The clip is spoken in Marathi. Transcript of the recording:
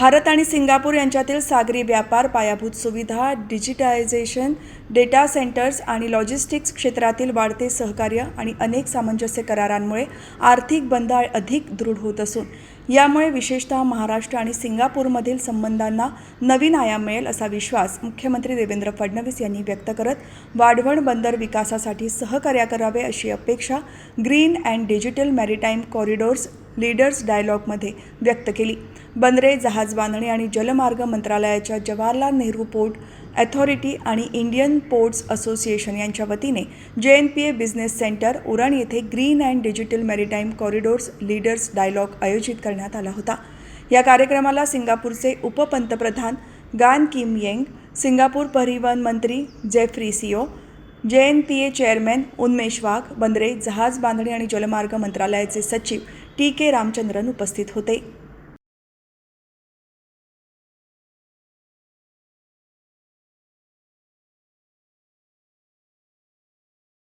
भारत आणि सिंगापूर यांच्यातील सागरी व्यापार पायाभूत सुविधा डिजिटायझेशन डेटा सेंटर्स आणि लॉजिस्टिक्स क्षेत्रातील वाढते सहकार्य आणि अनेक सामंजस्य करारांमुळे आर्थिक बंधाळ अधिक दृढ होत असून यामुळे विशेषतः महाराष्ट्र आणि सिंगापूरमधील संबंधांना नवीन आयाम मिळेल असा विश्वास मुख्यमंत्री देवेंद्र फडणवीस यांनी व्यक्त करत वाढवण बंदर विकासासाठी सहकार्य करावे अशी अपेक्षा green and digital maritime corridors leaders डायलॉगमध्ये व्यक्त केली. बंदरे जहाज बांधणी आणि जलमार्ग मंत्रालयाच्या Jawaharlal Nehru port authority and Indian ports association यांच्या वतीने J N P A business centre Uran येथे green and digital maritime corridors leaders dialogue आयोजित करण्यात आला होता. या कार्यक्रमाला सिंगापूरचे उपपंतप्रधान गान किम येंग सिंगापूर परिवहन मंत्री Jeffrey Seo J N T A chairman Unmesh Wagh बंदरे जहाज बांधणी आणि जलमार्ग मंत्रालयाचे सचिव टी के रामचंद्रन उपस्थित होते.